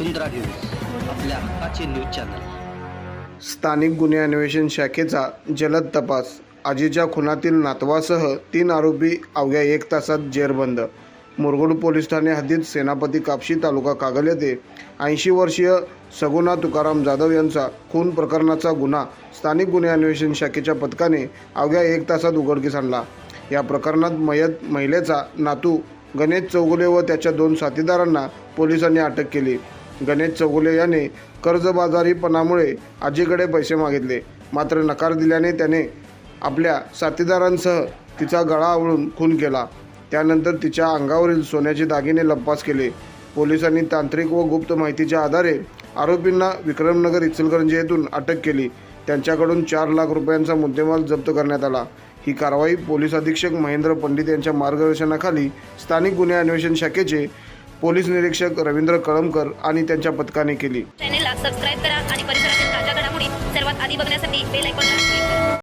वसुंधरा news आपल्या हक्काचे news channel. स्थानिक गुन्हे अन्वेषण शाखेचा जलद तपास आजीच्या खुनातील नातवासह तीन आरोपी अवघ्या एक तासात जेरबंद. मुरगुड पोलीस ठाणे हद्दीत सेनापती कापशी तालुका कागल येथे ऐंशी वर्षीय सगुणा तुकाराम जाधव यांचा खून प्रकरणाचा गुन्हा स्थानिक गुन्हे अन्वेषण शाखेच्या पथकाने अवघ्या एक तासात उघडकीस आणला. या प्रकरणात मयत महिलेचा नातू गणेश चौगुले व त्याच्या दोन साथीदारांना पोलिसांनी अटक केली. गणेश चौगुले याने कर्जबाजारीपणामुळे आजीकडे पैसे मागितले. मात्र नकार दिल्याने त्याने आपल्या साथीदारांसह तिचा गळा आवळून खून केला. त्यानंतर तिच्या अंगावरील सोन्याचे दागिने लंपास केले. पोलिसांनी तांत्रिक व गुप्त माहितीच्या आधारे आरोपींना विक्रमनगर इचलकरंजी येथून अटक केली. त्यांच्याकडून चार लाख रुपयांचा मुद्देमाल जप्त करण्यात आला. ही कारवाई पोलीस अधीक्षक महेंद्र पंडित यांच्या मार्गदर्शनाखाली स्थानिक गुन्हे अन्वेषण शाखेचे पोलीस निरीक्षक रवींद्र कळमकर आणि त्यांच्या पथकाने केली. चॅनेलला सबस्क्राईब करा आणि परिसरातील ताज्या घडामोडी सर्वात आधी बघण्यासाठी बेल आयकॉनला